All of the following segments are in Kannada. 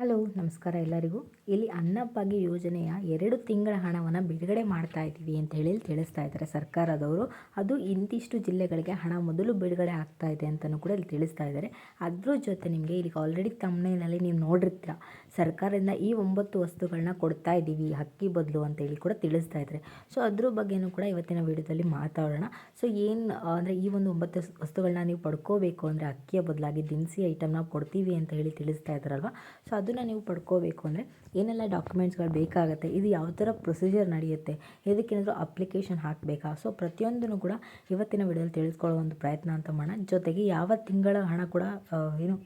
ಹಲೋ, ನಮಸ್ಕಾರ ಎಲ್ಲರಿಗೂ. ಇಲ್ಲಿ ಅನ್ನಭಾಗ್ಯ ಯೋಜನೆಯ ಎರಡು ತಿಂಗಳ ಹಣವನ್ನು ಬಿಡುಗಡೆ ಮಾಡ್ತಾ ಇದ್ದೀವಿ ಅಂತ ಹೇಳಿ ತಿಳಿಸ್ತಾ ಇದ್ದಾರೆ ಸರ್ಕಾರದವರು. ಅದು ಇಂತಿಷ್ಟು ಜಿಲ್ಲೆಗಳಿಗೆ ಹಣ ಮೊದಲು ಬಿಡುಗಡೆ ಆಗ್ತಾ ಇದೆ ಅಂತಲೂ ಕೂಡ ಇಲ್ಲಿ ತಿಳಿಸ್ತಾ ಇದ್ದಾರೆ. ಅದ್ರ ಜೊತೆ ನಿಮಗೆ ಇಲ್ಲಿ ಆಲ್ರೆಡಿ ತಮ್ಮನೇನಲ್ಲಿ ನೀವು ನೋಡಿರ್ತೀರ, ಸರ್ಕಾರದಿಂದ ಈ ಒಂಬತ್ತು ವಸ್ತುಗಳನ್ನ ಕೊಡ್ತಾ ಇದ್ದೀವಿ ಅಕ್ಕಿ ಬದಲು ಅಂತ ಹೇಳಿ ಕೂಡ ತಿಳಿಸ್ತಾ ಇದ್ದಾರೆ. ಸೊ ಅದ್ರ ಬಗ್ಗೆಯೂ ಕೂಡ ಇವತ್ತಿನ ವಿಡಿಯೋದಲ್ಲಿ ಮಾತಾಡೋಣ. ಸೊ ಏನು, ಅಂದರೆ ಈ ಒಂದು ಒಂಬತ್ತು ವಸ್ತುಗಳನ್ನ ನೀವು ಪಡ್ಕೋಬೇಕು ಅಂದರೆ ಅಕ್ಕಿಯ ಬದಲಾಗಿ ದಿನಸಿ ಐಟಮ್ನ ಕೊಡ್ತೀವಿ ಅಂತ ಹೇಳಿ ತಿಳಿಸ್ತಾ ಇದ್ದಾರಲ್ವ? ಸೊ ಅದನ್ನು ನೀವು ಪಡ್ಕೋಬೇಕು ಅಂದರೆ ಏನೆಲ್ಲ ಡಾಕ್ಯುಮೆಂಟ್ಸ್ಗಳು ಬೇಕಾಗುತ್ತೆ, ಇದು ಯಾವ ಥರ ಪ್ರೊಸೀಜರ್ ನಡೆಯುತ್ತೆ ಇದಕ್ಕೇನಾದರೂ ಅಪ್ಲಿಕೇಶನ್ ಹಾಕಬೇಕಾ? ಸೊ ಪ್ರತಿಯೊಂದನ್ನು ಕೂಡ ಇವತ್ತಿನ ವಿಡಿಯೋದಲ್ಲಿ ತಿಳಿಸ್ಕೊಳ್ಳೋ ಒಂದು ಪ್ರಯತ್ನ ಅಂತ ಮಾಡೋಣ. ಜೊತೆಗೆ ಯಾವ ತಿಂಗಳ ಹಣ ಕೂಡ ಏನು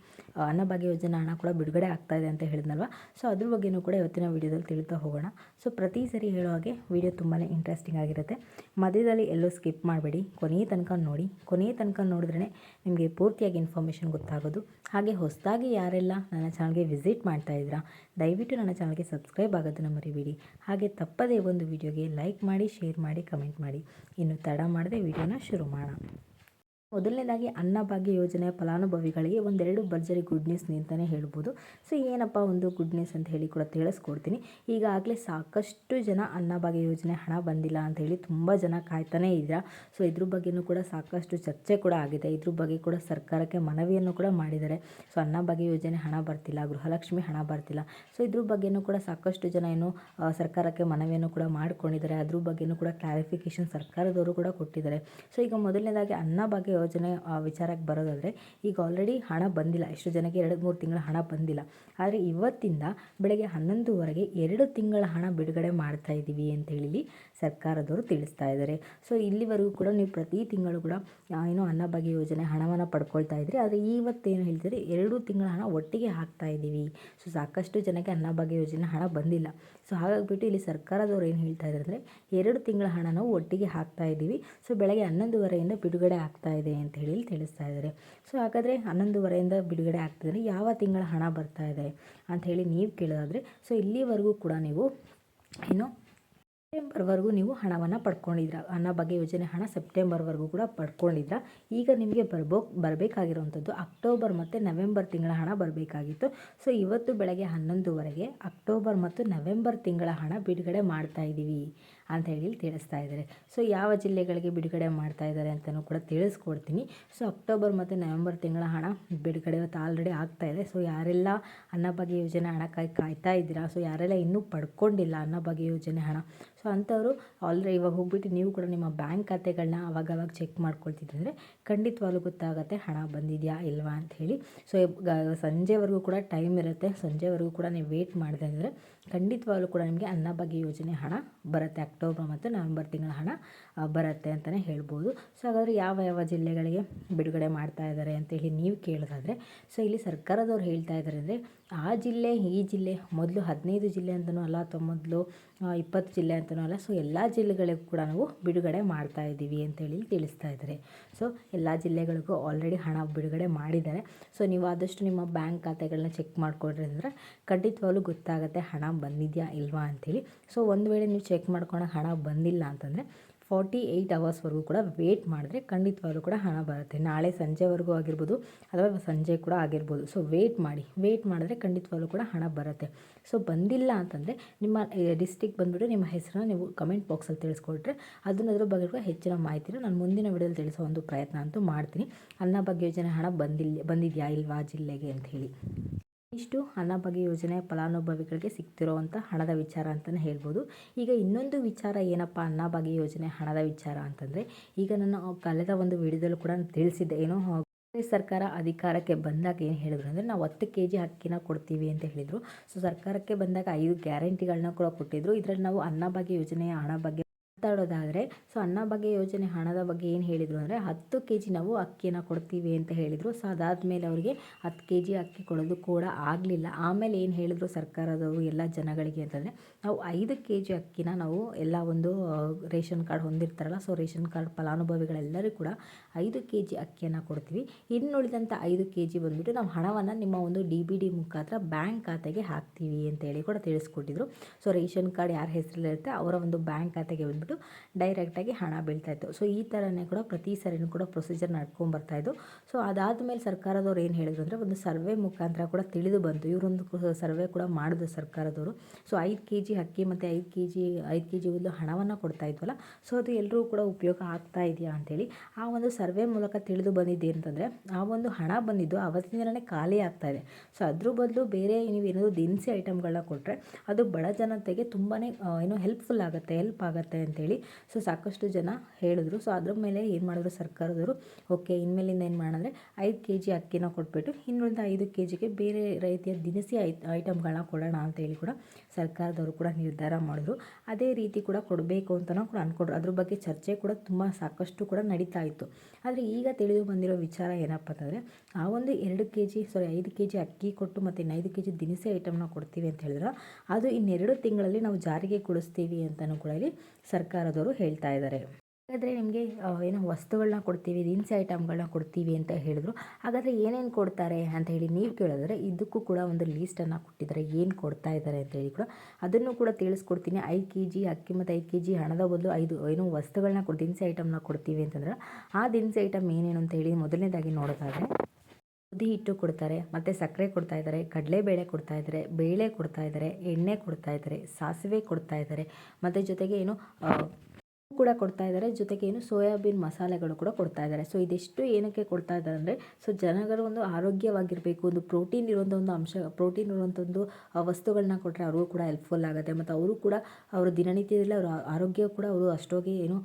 ಅನ್ನಭಾಗ್ಯ ಯೋಜನೆ ಹಣ ಕೂಡ ಬಿಡುಗಡೆ ಆಗ್ತಾ ಇದೆ ಅಂತ ಹೇಳಿದ್ನಲ್ವ? ಸೊ ಅದ್ರ ಬಗ್ಗೆಯೂ ಕೂಡ ಇವತ್ತಿನ ವಿಡಿಯೋದಲ್ಲಿ ತಿಳಿತಾ ಹೋಗೋಣ. ಸೊ ಪ್ರತಿ ಸರಿ ಹೇಳೋ ಹಾಗೆ ವಿಡಿಯೋ ತುಂಬಾ ಇಂಟ್ರೆಸ್ಟಿಂಗ್ ಆಗಿರುತ್ತೆ. ಮಧ್ಯದಲ್ಲಿ ಎಲ್ಲೂ ಸ್ಕಿಪ್ ಮಾಡಬೇಡಿ. ಕೊನೆಯ ತನಕ ನೋಡಿ. ಕೊನೆಯ ತನಕ ನೋಡಿದ್ರೇ ನಿಮಗೆ ಪೂರ್ತಿಯಾಗಿ ಇನ್ಫಾರ್ಮೇಷನ್ ಗೊತ್ತಾಗೋದು. ಹಾಗೆ ಹೊಸದಾಗಿ ಯಾರೆಲ್ಲ ನನ್ನ ಚಾನಲ್ಗೆ ವಿಸಿಟ್ ಮಾಡ್ತಾ ಇದ್ದೀರಾ, ದಯವಿಟ್ಟು ನನ್ನ ಚಾನಲ್ಗೆ ಸಬ್ಸ್ಕ್ರೈಬ್ ಆಗೋದನ್ನು ಮರಿಬೇಡಿ. ಹಾಗೆ ತಪ್ಪದೇ ಒಂದು ವಿಡಿಯೋಗೆ ಲೈಕ್ ಮಾಡಿ ಶೇರ್ ಮಾಡಿ ಕಮೆಂಟ್ ಮಾಡಿ. ಇನ್ನು ತಡ ಮಾಡದೆ ವಿಡಿಯೋನ ಶುರು ಮಾಡೋಣ. ಮೊದಲನೇದಾಗಿ ಅನ್ನಭಾಗ್ಯ ಯೋಜನೆಯ ಫಲಾನುಭವಿಗಳಿಗೆ ಒಂದೆರಡು ಭರ್ಜರಿ ಗುಡ್ ನ್ಯೂಸ್ ಅಂತಲೇ ಹೇಳ್ಬೋದು. ಸೊ ಏನಪ್ಪ ಒಂದು ಗುಡ್ ನ್ಯೂಸ್ ಅಂತ ಹೇಳಿ ಕೂಡ ತಿಳಿಸ್ಕೊಡ್ತೀನಿ. ಈಗಾಗಲೇ ಸಾಕಷ್ಟು ಜನ ಅನ್ನಭಾಗ್ಯ ಯೋಜನೆ ಹಣ ಬಂದಿಲ್ಲ ಅಂತ ಹೇಳಿ ತುಂಬ ಜನ ಕಾಯ್ತಾನೇ ಇದ್ದೀರಾ. ಸೊ ಇದ್ರ ಬಗ್ಗೆಯೂ ಕೂಡ ಸಾಕಷ್ಟು ಚರ್ಚೆ ಕೂಡ ಆಗಿದೆ. ಇದ್ರ ಬಗ್ಗೆ ಕೂಡ ಸರ್ಕಾರಕ್ಕೆ ಮನವಿಯನ್ನು ಕೂಡ ಮಾಡಿದ್ದಾರೆ. ಸೊ ಅನ್ನಭಾಗ್ಯ ಯೋಜನೆ ಹಣ ಬರ್ತಿಲ್ಲ, ಗೃಹಲಕ್ಷ್ಮಿ ಹಣ ಬರ್ತಿಲ್ಲ. ಸೊ ಇದ್ರ ಬಗ್ಗೆಯೂ ಕೂಡ ಸಾಕಷ್ಟು ಜನ ಏನು ಸರ್ಕಾರಕ್ಕೆ ಮನವಿಯನ್ನು ಕೂಡ ಮಾಡ್ಕೊಂಡಿದ್ದಾರೆ. ಅದ್ರ ಬಗ್ಗೆಯೂ ಕೂಡ ಕ್ಲಾರಿಫಿಕೇಷನ್ ಸರ್ಕಾರದವರು ಕೂಡ ಕೊಟ್ಟಿದ್ದಾರೆ. ಸೊ ಈಗ ಮೊದಲನೇದಾಗಿ ಅನ್ನಭಾಗ್ಯ ಯೋಜನೆ ವಿಚಾರಕ್ಕೆ ಬರೋದಾದರೆ, ಈಗ ಆಲ್ರೆಡಿ ಹಣ ಬಂದಿಲ್ಲ. ಎಷ್ಟು ಜನಕ್ಕೆ ಎರಡು ಮೂರು ತಿಂಗಳ ಹಣ ಬಂದಿಲ್ಲ. ಆದರೆ ಇವತ್ತಿಂದ ಬೆಳಗ್ಗೆ ಹನ್ನೊಂದುವರೆಗೆ ಎರಡು ತಿಂಗಳ ಹಣ ಬಿಡುಗಡೆ ಮಾಡ್ತಾ ಇದ್ದೀವಿ ಅಂತ ಹೇಳಿ ಸರ್ಕಾರದವರು ತಿಳಿಸ್ತಾ ಇದ್ದಾರೆ ಸೊ ಇಲ್ಲಿವರೆಗೂ ಕೂಡ ನೀವು ಪ್ರತಿ ತಿಂಗಳು ಕೂಡ ಏನು ಅನ್ನಭಾಗ್ಯ ಯೋಜನೆ ಹಣವನ್ನು ಪಡ್ಕೊಳ್ತಾ ಇದ್ರಿ. ಆದರೆ ಇವತ್ತೇನು ಹೇಳ್ತಿದ್ರೆ, ಎರಡು ತಿಂಗಳ ಹಣ ಒಟ್ಟಿಗೆ ಹಾಕ್ತಾ ಇದ್ದೀವಿ ಸೊ ಸಾಕಷ್ಟು ಜನಕ್ಕೆ ಅನ್ನಭಾಗ್ಯ ಯೋಜನೆ ಹಣ ಬಂದಿಲ್ಲ. ಸೊ ಹಾಗಾಗಿಬಿಟ್ಟು ಇಲ್ಲಿ ಸರ್ಕಾರದವ್ರು ಏನು ಹೇಳ್ತಾ ಇದ್ದಾರೆ ಅಂದರೆ ಎರಡು ತಿಂಗಳ ಹಣ ನಾವು ಒಟ್ಟಿಗೆ ಹಾಕ್ತಾ ಇದ್ದೀವಿ. ಸೊ ಬೆಳಗ್ಗೆ ಹನ್ನೊಂದುವರೆಯಿಂದ ಬಿಡುಗಡೆ ಆಗ್ತಾ ಇದೆ ಅಂತ ಹೇಳಿ ತಿಳಿಸ್ತಾ ಇದ್ದಾರೆ. ಸೊ ಹಾಗಾದರೆ ಹನ್ನೊಂದುವರೆಯಿಂದ ಬಿಡುಗಡೆ ಆಗ್ತಿದ್ರೆ ಯಾವ ತಿಂಗಳ ಹಣ ಬರ್ತಾ ಇದೆ ಅಂತ ಹೇಳಿ ನೀವು ಕೇಳೋದಾದರೆ, ಸೊ ಇಲ್ಲಿವರೆಗೂ ಕೂಡ ನೀವು ಏನು ಸೆಪ್ಟೆಂಬರ್ವರೆಗೂ ನೀವು ಹಣವನ್ನು ಪಡ್ಕೊಂಡಿದ್ರ ಅನ್ನೋ ಬಗ್ಗೆ ಯೋಜನೆ ಹಣ ಸೆಪ್ಟೆಂಬರ್ವರೆಗೂ ಕೂಡ ಪಡ್ಕೊಂಡಿದ್ರ ಈಗ ನಿಮಗೆ ಬರ್ಬೋ, ಬರಬೇಕಾಗಿರುವಂಥದ್ದು ಅಕ್ಟೋಬರ್ ಮತ್ತು ನವೆಂಬರ್ ತಿಂಗಳ ಹಣ ಬರಬೇಕಾಗಿತ್ತು. ಸೊ ಇವತ್ತು ಬೆಳಗ್ಗೆ ಹನ್ನೊಂದುವರೆಗೆ ಅಕ್ಟೋಬರ್ ಮತ್ತು ನವೆಂಬರ್ ತಿಂಗಳ ಹಣ ಬಿಡುಗಡೆ ಮಾಡ್ತಾ ಇದ್ದೀವಿ. ಅಂತ ಹೇಳಿ ತಿಳಿಸ್ತಾ ಇದ್ದಾರೆ. ಸೊ ಯಾವ ಜಿಲ್ಲೆಗಳಿಗೆ ಬಿಡುಗಡೆ ಮಾಡ್ತಾ ಇದ್ದಾರೆ ಅಂತಲೂ ಕೂಡ ತಿಳಿಸ್ಕೊಡ್ತೀನಿ. ಸೊ ಅಕ್ಟೋಬರ್ ಮತ್ತು ನವೆಂಬರ್ ತಿಂಗಳ ಹಣ ಬಿಡುಗಡೆ ಇವತ್ತು ಆಲ್ರೆಡಿ ಆಗ್ತಾ ಇದೆ. ಸೊ ಯಾರೆಲ್ಲ ಅನ್ನಭಾಗ್ಯ ಯೋಜನೆ ಹಣಕ್ಕಾಗಿ ಕಾಯ್ತಾ ಇದ್ದೀರಾ? ಸೊ ಯಾರೆಲ್ಲ ಇನ್ನೂ ಪಡ್ಕೊಂಡಿಲ್ಲ ಅನ್ನಭಾಗ್ಯ ಯೋಜನೆ ಹಣ? ಸೊ ಅಂಥವರು ಆಲ್ರೆಡಿ ಇವಾಗ ಹೋಗ್ಬಿಟ್ಟು ನೀವು ಕೂಡ ನಿಮ್ಮ ಬ್ಯಾಂಕ್ ಖಾತೆಗಳನ್ನ ಅವಾಗವಾಗ ಚೆಕ್ ಮಾಡ್ಕೊಳ್ತಿದ್ದಂದರೆ ಖಂಡಿತವಾಗ್ಲೂ ಗೊತ್ತಾಗುತ್ತೆ ಹಣ ಬಂದಿದೆಯಾ ಇಲ್ವಾ ಹೇಳಿ. ಸೊ ಸಂಜೆವರೆಗೂ ಕೂಡ ಟೈಮ್ ಇರುತ್ತೆ. ಸಂಜೆವರೆಗೂ ಕೂಡ ನೀವು ವೇಟ್ ಮಾಡಿದೆ ಅಂದರೆ ಖಂಡಿತವಾಗ್ಲೂ ಕೂಡ ನಿಮಗೆ ಅನ್ನಭಾಗ್ಯ ಯೋಜನೆ ಹಣ ಬರುತ್ತೆ. ಅಕ್ಟೋಬರ್ ಮತ್ತು ನವೆಂಬರ್ ತಿಂಗಳ ಹಣ ಬರುತ್ತೆ ಅಂತಲೇ ಹೇಳ್ಬೋದು. ಸೊ ಹಾಗಾದರೆ ಯಾವ ಯಾವ ಜಿಲ್ಲೆಗಳಿಗೆ ಬಿಡುಗಡೆ ಮಾಡ್ತಾ ಇದ್ದಾರೆ ಅಂತೇಳಿ ನೀವು ಕೇಳೋದಾದರೆ ಸೊ ಇಲ್ಲಿ ಸರ್ಕಾರದವ್ರು ಹೇಳ್ತಾ ಇದ್ದಾರೆ ಅಂದರೆ, ಆ ಜಿಲ್ಲೆ, ಈ ಜಿಲ್ಲೆ, ಮೊದಲು ಹದಿನೈದು ಜಿಲ್ಲೆ ಅಂತಲೂ ಅಲ್ಲ, ಅಥವಾ ಮೊದಲು ಇಪ್ಪತ್ತು ಜಿಲ್ಲೆ ಅಂತಲೂ ಅಲ್ಲ ಸೊ ಎಲ್ಲ ಜಿಲ್ಲೆಗಳಿಗೂ ಕೂಡ ನಾವು ಬಿಡುಗಡೆ ಮಾಡ್ತಾ ಇದ್ದೀವಿ ಅಂತೇಳಿ ತಿಳಿಸ್ತಾ ಇದ್ದಾರೆ. ಸೊ ಎಲ್ಲ ಜಿಲ್ಲೆಗಳಿಗೂ ಆಲ್ರೆಡಿ ಹಣ ಬಿಡುಗಡೆ ಮಾಡಿದ್ದಾರೆ. ಸೊ ನೀವು ಆದಷ್ಟು ನಿಮ್ಮ ಬ್ಯಾಂಕ್ ಖಾತೆಗಳನ್ನ ಚೆಕ್ ಮಾಡಿಕೊಡ್ರಿ ಅಂದರೆ ಖಂಡಿತವಾಗ್ಲೂ ಗೊತ್ತಾಗುತ್ತೆ ಹಣ ಬಂದಿದೆಯಾ ಇಲ್ವಾ ಅಂಥೇಳಿ. ಸೊ ಒಂದು ವೇಳೆ ನೀವು ಚೆಕ್ ಮಾಡ್ಕೊಳಕ್ಕೆ ಹಣ ಬಂದಿಲ್ಲ ಅಂತಂದರೆ ಫಾರ್ಟಿ ಏಯ್ಟ್ ಅವರ್ಸ್ವರೆಗೂ ಕೂಡ ವೇಟ್ ಮಾಡಿದ್ರೆ ಖಂಡಿತವಾಗ್ಲೂ ಕೂಡ ಹಣ ಬರುತ್ತೆ. ನಾಳೆ ಸಂಜೆವರೆಗೂ ಆಗಿರ್ಬೋದು ಅಥವಾ ಸಂಜೆ ಕೂಡ ಆಗಿರ್ಬೋದು. ಸೊ ವೇಟ್ ಮಾಡಿ. ವೇಟ್ ಮಾಡಿದ್ರೆ ಖಂಡಿತವಾಗ್ಲೂ ಕೂಡ ಹಣ ಬರುತ್ತೆ. ಸೊ ಬಂದಿಲ್ಲ ಅಂತಂದರೆ ನಿಮ್ಮ ಡಿಸ್ಟಿಕ್ ಬಂದುಬಿಟ್ಟು ನಿಮ್ಮ ಹೆಸರನ್ನ ನೀವು ಕಮೆಂಟ್ ಬಾಕ್ಸಲ್ಲಿ ತಿಳಿಸ್ಕೊಟ್ರೆ ಅದನ್ನದ್ರ ಬಗ್ಗೆ ಕೂಡ ಹೆಚ್ಚಿನ ಮಾಹಿತಿನ ನಾನು ಮುಂದಿನ ವಿಡಿಯೋದಲ್ಲಿ ತಿಳಿಸೋ ಒಂದು ಪ್ರಯತ್ನ ಅಂತೂ ಮಾಡ್ತೀನಿ. ಅನ್ನ ಬಗ್ಗೆ ಯೋಜನೆ ಹಣ ಬಂದಿಲ್ಲ ಬಂದಿದೆಯಾ ಇಲ್ವಾ ಜಿಲ್ಲೆಗೆ ಅಂತ ಹೇಳಿ ಇಷ್ಟು ಅನ್ನಭಾಗ್ಯ ಯೋಜನೆ ಫಲಾನುಭವಿಗಳಿಗೆ ಸಿಗ್ತಿರುವಂಥ ಹಣದ ವಿಚಾರ ಅಂತಲೇ ಹೇಳ್ಬೋದು. ಈಗ ಇನ್ನೊಂದು ವಿಚಾರ ಏನಪ್ಪ ಅನ್ನಭಾಗ್ಯ ಯೋಜನೆ ಹಣದ ವಿಚಾರ ಅಂತಂದರೆ, ಈಗ ನಾನು ಕಳೆದ ಒಂದು ವಿಡಿಯೋದಲ್ಲೂ ಕೂಡ ತಿಳಿಸಿದ್ದೆ. ಏನೋ ಸರ್ಕಾರ ಅಧಿಕಾರಕ್ಕೆ ಬಂದಾಗ ಏನು ಹೇಳಿದ್ರು ಅಂದರೆ, ನಾವು ಹತ್ತು ಕೆ ಜಿ ಅಕ್ಕಿನ ಕೊಡ್ತೀವಿ ಅಂತ ಹೇಳಿದರು. ಸೊ ಸರ್ಕಾರಕ್ಕೆ ಬಂದಾಗ ಐದು ಗ್ಯಾರಂಟಿಗಳನ್ನ ಕೂಡ ಕೊಟ್ಟಿದ್ದರು ಇದರಲ್ಲಿ ನಾವು ಅನ್ನಭಾಗ್ಯ ಯೋಜನೆಯ ಹಣ ಬಗ್ಗೆ ಮಾತಾಡೋದಾದರೆ, ಸೊ ಅನ್ನಭಾಗ್ಯ ಯೋಜನೆ ಹಣದ ಬಗ್ಗೆ ಏನು ಹೇಳಿದರು ಅಂದರೆ, ಹತ್ತು ಕೆ ಜಿ ನಾವು ಅಕ್ಕಿಯನ್ನು ಕೊಡ್ತೀವಿ ಅಂತ ಹೇಳಿದರು. ಸೊ ಅದಾದಮೇಲೆ ಅವರಿಗೆ ಹತ್ತು ಕೆ ಜಿ ಅಕ್ಕಿ ಕೊಡೋದು ಕೂಡ ಆಗಲಿಲ್ಲ. ಆಮೇಲೆ ಏನು ಹೇಳಿದರು ಸರ್ಕಾರದವರು ಎಲ್ಲ ಜನಗಳಿಗೆ ಅಂತಂದರೆ, ನಾವು ಐದು ಕೆ ಜಿ ಅಕ್ಕಿನ ನಾವು ಎಲ್ಲ ಒಂದು ರೇಷನ್ ಕಾರ್ಡ್ ಹೊಂದಿರ್ತಾರಲ್ಲ, ಸೊ ರೇಷನ್ ಕಾರ್ಡ್ ಫಲಾನುಭವಿಗಳೆಲ್ಲರಿಗೂ ಕೂಡ ಐದು ಕೆ ಜಿ ಅಕ್ಕಿಯನ್ನು ಕೊಡ್ತೀವಿ. ಇನ್ನುಳಿದಂಥ ಐದು ಕೆ ಜಿ ಬಂದುಬಿಟ್ಟು ನಾವು ಹಣವನ್ನು ನಿಮ್ಮ ಒಂದು ಡಿ ಬಿ ಡಿ ಮುಖಾಂತರ ಬ್ಯಾಂಕ್ ಖಾತೆಗೆ ಹಾಕ್ತೀವಿ ಅಂತೇಳಿ ಕೂಡ ತಿಳಿಸ್ಕೊಟ್ಟಿದ್ರು. ಸೊ ರೇಷನ್ ಕಾರ್ಡ್ ಯಾರ ಹೆಸರಲ್ಲಿರುತ್ತೆ, ಅವರ ಒಂದು ಬ್ಯಾಂಕ್ ಖಾತೆಗೆ ಬಂದುಬಿಟ್ಟು ಬಂದುಬಿಟ್ಟು ಡೈರೆಕ್ಟಾಗಿ ಹಣ ಬೀಳ್ತಾಯಿತ್ತು ಸೊ ಈ ಥರನೇ ಕೂಡ ಪ್ರತಿ ಸರಿನೂ ಕೂಡ ಪ್ರೊಸೀಜರ್ ನಡ್ಕೊಂಡ್ಬರ್ತಾಯಿದ್ದು ಸೊ ಅದಾದಮೇಲೆ ಸರ್ಕಾರದವ್ರು ಏನು ಹೇಳಿದ್ರು ಅಂದರೆ ಒಂದು ಸರ್ವೆ ಮುಖಾಂತರ ಕೂಡ ತಿಳಿದು ಬಂತು. ಇವರೊಂದು ಸರ್ವೆ ಕೂಡ ಮಾಡಿದ್ರು ಸರ್ಕಾರದವರು. ಸೊ ಐದು ಕೆ ಜಿ ಅಕ್ಕಿ ಮತ್ತು ಐದು ಕೆ ಜಿ ಐದು ಕೆ ಜಿ ಒಂದು ಹಣವನ್ನು ಕೊಡ್ತಾ ಇದ್ವಲ್ಲ ಸೊ ಅದು ಎಲ್ಲರೂ ಕೂಡ ಉಪಯೋಗ ಆಗ್ತಾ ಇದೆಯಾ ಅಂತೇಳಿ ಆ ಒಂದು ಸರ್ವೆ ಮೂಲಕ ತಿಳಿದು ಬಂದಿದ್ದು ಅಂತಂದರೆ ಆ ಒಂದು ಹಣ ಬಂದಿದ್ದು ಅವತ್ತಿನ ದಿನವೇ ಖಾಲಿ ಆಗ್ತಾ ಇದೆ. ಸೊ ಅದ್ರ ಬದಲು ಬೇರೆ ನೀವು ಏನಾದರೂ ದಿನಸಿ ಐಟಮ್ಗಳನ್ನ ಕೊಟ್ಟರೆ ಅದು ಬಡ ಜನತೆಗೆ ತುಂಬಾ ಏನೋ ಹೆಲ್ಪ್ಫುಲ್ ಆಗುತ್ತೆ ಹೆಲ್ಪ್ ಆಗುತ್ತೆ ಅಂತೇಳಿ. ಸೊ ಸಾಕಷ್ಟು ಜನ ಹೇಳಿದ್ರು. ಸೊ ಅದ್ರ ಮೇಲೆ ಏನು ಮಾಡಿದ್ರು ಸರ್ಕಾರದವರು? ಓಕೆ ಇನ್ಮೇಲಿಂದ ಏನು ಮಾಡಿದ್ರೆ ಐದು ಕೆ ಜಿ ಅಕ್ಕಿನ ಕೊಟ್ಬಿಟ್ಟು ಇನ್ನುಳಿದ ಐದು ಕೆ ಜಿಗೆ ಬೇರೆ ರೀತಿಯ ದಿನಸಿ ಐ, ಐಟಮ್ಗಳನ್ನ ಕೊಡೋಣ ಅಂತೇಳಿ ಕೂಡ ಸರ್ಕಾರದವರು ಕೂಡ ನಿರ್ಧಾರ ಮಾಡಿದ್ರು. ಅದೇ ರೀತಿ ಕೂಡ ಕೊಡಬೇಕು ಅಂತಲೂ ಕೂಡ ಅಂದ್ಕೊಂಡ್ರು ಅದ್ರ ಬಗ್ಗೆ ಚರ್ಚೆ ಕೂಡ ತುಂಬ ಸಾಕಷ್ಟು ಕೂಡ ನಡೀತಾ ಇತ್ತು. ಆದರೆ ಈಗ ತಿಳಿದು ಬಂದಿರೋ ವಿಚಾರ ಏನಪ್ಪ ಅಂತಂದರೆ, ಆ ಒಂದು ಎರಡು ಕೆ ಜಿ ಸಾರಿ ಐದು ಕೆ ಜಿ ಅಕ್ಕಿ ಕೊಟ್ಟು ಮತ್ತು ಇನ್ನು ಐದು ಕೆ ಜಿ ದಿನಸಿ ಐಟಮ್ನ ಕೊಡ್ತೀವಿ ಅಂತ ಹೇಳಿದ್ರೆ, ಅದು ಇನ್ನೆರಡು ತಿಂಗಳಲ್ಲಿ ನಾವು ಜಾರಿಗೆ ಕೊಡಿಸ್ತೀವಿ ಅಂತಲೂ ಕೂಡ ಇಲ್ಲಿ ಸರ್ಕಾರದವರು ಹೇಳ್ತಾ ಇದ್ದಾರೆ. ಹಾಗಾದರೆ ನಿಮಗೆ ಏನು ವಸ್ತುಗಳನ್ನ ಕೊಡ್ತೀವಿ ದಿನಸಿ ಐಟಮ್ಗಳನ್ನ ಕೊಡ್ತೀವಿ ಅಂತ ಹೇಳಿದ್ರು. ಹಾಗಾದರೆ ಏನೇನು ಕೊಡ್ತಾರೆ ಅಂತ ಹೇಳಿ ನೀವು ಕೇಳಿದ್ರೆ ಇದಕ್ಕೂ ಕೂಡ ಒಂದು ಲೀಸ್ಟನ್ನು ಕೊಟ್ಟಿದ್ದಾರೆ. ಏನು ಕೊಡ್ತಾ ಇದ್ದಾರೆ ಅಂತ ಹೇಳಿ ಕೂಡ ಅದನ್ನು ಕೂಡ ತಿಳಿಸ್ಕೊಡ್ತೀನಿ. ಐದು ಕೆ ಜಿ ಅಕ್ಕಿ ಮತ್ತು ಐದು ಕೆ ಜಿ ಹಣದ ಬದಲು ಐದು, ಏನು ವಸ್ತುಗಳನ್ನ ದಿನಸಿ ಐಟಮ್ನ ಕೊಡ್ತೀವಿ ಅಂತಂದ್ರೆ ಆ ದಿನಸಿ ಐಟಮ್ ಏನೇನು ಅಂತ ಹೇಳಿ ಮೊದಲನೇದಾಗಿ ನೋಡೋದಾದರೆ ಗೋಧಿ ಹಿಟ್ಟು ಕೊಡ್ತಾರೆ, ಮತ್ತು ಸಕ್ಕರೆ ಕೊಡ್ತಾ ಇದ್ದಾರೆ, ಕಡಲೆಬೇಳೆ ಕೊಡ್ತಾ ಇದ್ದಾರೆ, ಬೇಳೆ ಕೊಡ್ತಾ ಇದ್ದಾರೆ, ಎಣ್ಣೆ ಕೊಡ್ತಾ ಇದ್ದಾರೆ, ಸಾಸಿವೆ ಕೊಡ್ತಾ ಇದ್ದಾರೆ, ಮತ್ತು ಜೊತೆಗೆ ಏನು ಕೂಡ ಕೊಡ್ತಾ ಇದ್ದಾರೆ. ಜೊತೆಗೆ ಏನು ಸೋಯಾಬೀನ್ ಮಸಾಲೆಗಳು ಕೂಡ ಕೊಡ್ತಾ ಇದ್ದಾರೆ. ಸೊ ಇದೆಷ್ಟು ಏನಕ್ಕೆ ಕೊಡ್ತಾ ಇದ್ದಾರೆ ಅಂದರೆ ಸೊ ಜನಗಳು ಒಂದು ಆರೋಗ್ಯವಾಗಿರಬೇಕು, ಒಂದು ಪ್ರೋಟೀನ್ ಇರುವಂಥ ಒಂದು ಅಂಶ, ಪ್ರೋಟೀನ್ ಇರುವಂಥ ಒಂದು ವಸ್ತುಗಳನ್ನ ಕೊಟ್ಟರೆ ಅವ್ರಿಗೂ ಕೂಡ ಹೆಲ್ಪ್ಫುಲ್ ಆಗುತ್ತೆ. ಮತ್ತು ಅವರು ಕೂಡ ಅವರು ದಿನನಿತ್ಯದಲ್ಲಿ ಅವರ ಆರೋಗ್ಯ ಕೂಡ ಅವರು ಅಷ್ಟೋಗಿ ಏನು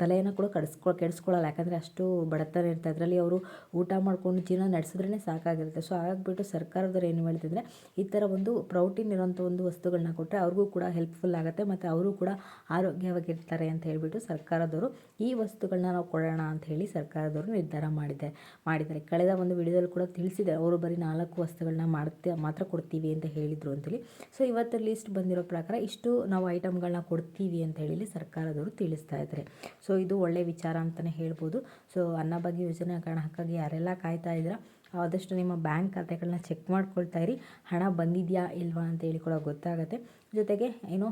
ತಲೆಯನ್ನು ಕೂಡ ಕಡಿಸ್ಕೊ, ಕೆಡಿಸ್ಕೊಳ್ಳಲ್ಲ. ಯಾಕಂದರೆ ಅಷ್ಟು ಬಡತನ ಇರುತ್ತೆ. ಅದರಲ್ಲಿ ಅವರು ಊಟ ಮಾಡಿಕೊಂಡು ಜೀವನ ನಡೆಸಿದ್ರೇ ಸಾಕಾಗಿರುತ್ತೆ. ಸೊ ಹಾಗಾಗ್ಬಿಟ್ಟು ಸರ್ಕಾರದವ್ರು ಏನು ಹೇಳ್ತಿದ್ರೆ, ಈ ಥರ ಒಂದು ಪ್ರೋಟೀನ್ ಇರೋಂಥ ಒಂದು ವಸ್ತುಗಳನ್ನ ಕೊಟ್ಟರೆ ಅವ್ರಿಗೂ ಕೂಡ ಹೆಲ್ಪ್ಫುಲ್ ಆಗುತ್ತೆ. ಮತ್ತು ಅವರು ಕೂಡ ಆರೋಗ್ಯವಾಗಿರ್ತಾರೆ. ಅಂತ ಹೇಳಿಬಿಟ್ಟು ಸರ್ಕಾರದವರು ಈ ವಸ್ತುಗಳನ್ನ ನಾವು ಕೊಡೋಣ ಅಂತ ಹೇಳಿ ಸರ್ಕಾರದವರು ನಿರ್ಧಾರ ಮಾಡಿದೆ, ಮಾಡಿದ್ದಾರೆ. ಕಳೆದ ಒಂದು ವಿಡಿಯೋದಲ್ಲಿ ಕೂಡ ತಿಳಿಸಿದ್ದಾರೆ, ಅವರು ಬರೀ ನಾಲ್ಕು ವಸ್ತುಗಳನ್ನ ಮಾಡ್ತಾ, ಮಾತ್ರ ಕೊಡ್ತೀವಿ ಅಂತ ಹೇಳಿದರು ಅಂತೇಳಿ. ಸೊ ಇವತ್ತು ಲಿಸ್ಟ್ ಬಂದಿರೋ ಪ್ರಕಾರ ಇಷ್ಟು ನಾವು ಐಟಮ್ಗಳನ್ನ ಕೊಡ್ತೀವಿ ಅಂತ ಹೇಳಿ ಸರ್ಕಾರದವರು ತಿಳಿಸ್ತಾ ಇದ್ದಾರೆ. ಸೊ ಇದು ಒಳ್ಳೆಯ ವಿಚಾರ ಅಂತಲೇ ಹೇಳ್ಬೋದು. ಸೊ ಅನ್ನಭಾಗ್ಯ ಯೋಜನೆ ಕಾರಣಕ್ಕಾಗಿ ಯಾರೆಲ್ಲ ಕಾಯ್ತಾ ಇದ್ದೀರಾ, ಆದಷ್ಟು ನಿಮ್ಮ ಬ್ಯಾಂಕ್ ಖಾತೆಗಳನ್ನ ಚೆಕ್ ಮಾಡ್ಕೊಳ್ತಾ ಇರಿ. ಹಣ ಬಂದಿದೆಯಾ ಇಲ್ವಾ ಅಂತ ಹೇಳಿ ಕೂಡ ಗೊತ್ತಾಗುತ್ತೆ. ಜೊತೆಗೆ ಏನು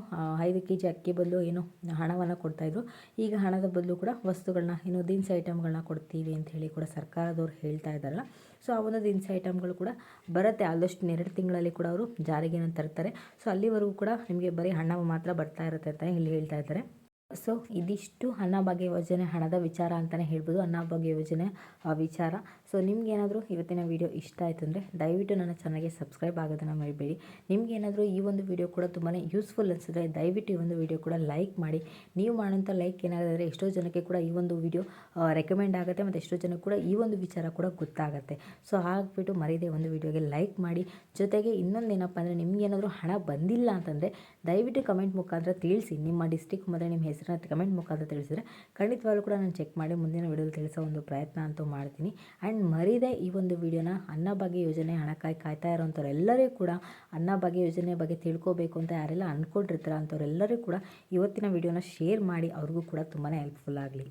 ಐದು ಕೆ ಜಿ ಅಕ್ಕಿ ಬದಲು ಏನು ಹಣವನ್ನು ಕೊಡ್ತಾಯಿದ್ರು ಈಗ ಹಣದ ಬದಲು ಕೂಡ ವಸ್ತುಗಳನ್ನ ಏನು ದಿನಸಿ ಐಟಮ್ಗಳನ್ನ ಕೊಡ್ತೀವಿ ಅಂತ ಹೇಳಿ ಕೂಡ ಸರ್ಕಾರದವ್ರು ಹೇಳ್ತಾ ಇದ್ದಾರಲ್ಲ. ಸೊ ಆ ಒಂದು ದಿನಸಿ ಐಟಮ್ಗಳು ಕೂಡ ಬರುತ್ತೆ. ಆಲ್ಮೋಸ್ಟ್ ಎರಡು ತಿಂಗಳಲ್ಲಿ ಕೂಡ ಅವರು ಜಾರಿಗೆ ತರ್ತಾರೆ. ಸೊ ಅಲ್ಲಿವರೆಗೂ ಕೂಡ ನಿಮಗೆ ಬರೀ ಹಣ ಮಾತ್ರ ಬರ್ತಾ ಇರುತ್ತೆ ಅಂತ ಇಲ್ಲಿ ಹೇಳ್ತಾ ಇದ್ದಾರೆ. ಸೊ, ಇದಿಷ್ಟು ಅನ್ನಭಾಗ್ಯ ಯೋಜನೆ, ಹಣದ ವಿಚಾರ ಅಂತಲೇ ಹೇಳ್ಬೋದು. ಅನ್ನಭಾಗ್ಯ ಯೋಜನೆ ವಿಚಾರ. ಸೊ, ನಿಮ್ಗೇನಾದರೂ ಇವತ್ತಿನ ವೀಡಿಯೋ ಇಷ್ಟ ಆಯಿತು ಅಂದರೆ ದಯವಿಟ್ಟು ನನ್ನ ಚಾನಲ್ಗೆ ಸಬ್ಸ್ಕ್ರೈಬ್ ಆಗೋದನ್ನು ಮರಿಬೇಡಿ. ನಿಮಗೇನಾದರೂ ಈ ಒಂದು ವಿಡಿಯೋ ಕೂಡ ತುಂಬಾ ಯೂಸ್ಫುಲ್ ಅನಿಸಿದ್ರೆ ದಯವಿಟ್ಟು ಈ ಒಂದು ವಿಡಿಯೋ ಕೂಡ ಲೈಕ್ ಮಾಡಿ. ನೀವು ಮಾಡೋಂಥ ಲೈಕ್ ಏನಾದರೆ ಎಷ್ಟೋ ಜನಕ್ಕೆ ಕೂಡ ಈ ಒಂದು ವಿಡಿಯೋ ರೆಕಮೆಂಡ್ ಆಗುತ್ತೆ ಮತ್ತು ಎಷ್ಟೋ ಜನಕ್ಕೆ ಕೂಡ ಈ ಒಂದು ವಿಚಾರ ಕೂಡ ಗೊತ್ತಾಗುತ್ತೆ. ಸೊ ಹಾಕ್ಬಿಟ್ಟು ಮರೀದೆ ಒಂದು ವಿಡಿಯೋಗೆ ಲೈಕ್ ಮಾಡಿ. ಜೊತೆಗೆ ಇನ್ನೊಂದು ಏನಪ್ಪ ಅಂದರೆ ನಿಮಗೇನಾದರೂ ಹಣ ಬಂದಿಲ್ಲ ಅಂತಂದರೆ ದಯವಿಟ್ಟು ಕಮೆಂಟ್ ಮುಖಾಂತರ ತಿಳಿಸಿ. ನಿಮ್ಮ ಡಿಸ್ಟಿಕ್ ಮತ್ತು ನಿಮ್ಮ ಹೆಸರನ್ನ ಕಮೆಂಟ್ ಮುಖಾಂತರ ತಿಳಿಸಿದ್ರೆ ಖಂಡಿತವಾಗ್ಲೂ ಕೂಡ ನಾನು ಚೆಕ್ ಮಾಡಿ ಮುಂದಿನ ವಿಡಿಯೋದಲ್ಲಿ ತಿಳಿಸೋ ಒಂದು ಪ್ರಯತ್ನ ಅಂತೂ ಮಾಡ್ತೀನಿ. ಆ್ಯಂಡ್ ಮರಿದೆ ಈ ಒಂದು ವಿಡಿಯೋನ ಅನ್ನಭಾಗ್ಯ ಯೋಜನೆ ಹಣಕ್ಕಾಗಿ ಕಾಯ್ತಾ ಇರೋಂಥವ್ರೆಲ್ಲರಿಗೂ ಕೂಡ ಅನ್ನಭಾಗ್ಯ ಯೋಜನೆ ಬಗ್ಗೆ ತಿಳ್ಕೊಬೇಕು ಅಂತ ಯಾರೆಲ್ಲ ಅಂದ್ಕೊಂಡಿರ್ತಾರೆ ಎಲ್ಲರೂ ಕೂಡ ಇವತ್ತಿನ ವಿಡಿಯೋನ ಶೇರ್ ಮಾಡಿ ಅವ್ರಿಗೂ ಕೂಡ ತುಂಬಾ ಹೆಲ್ಪ್ಫುಲ್ ಆಗಲಿ.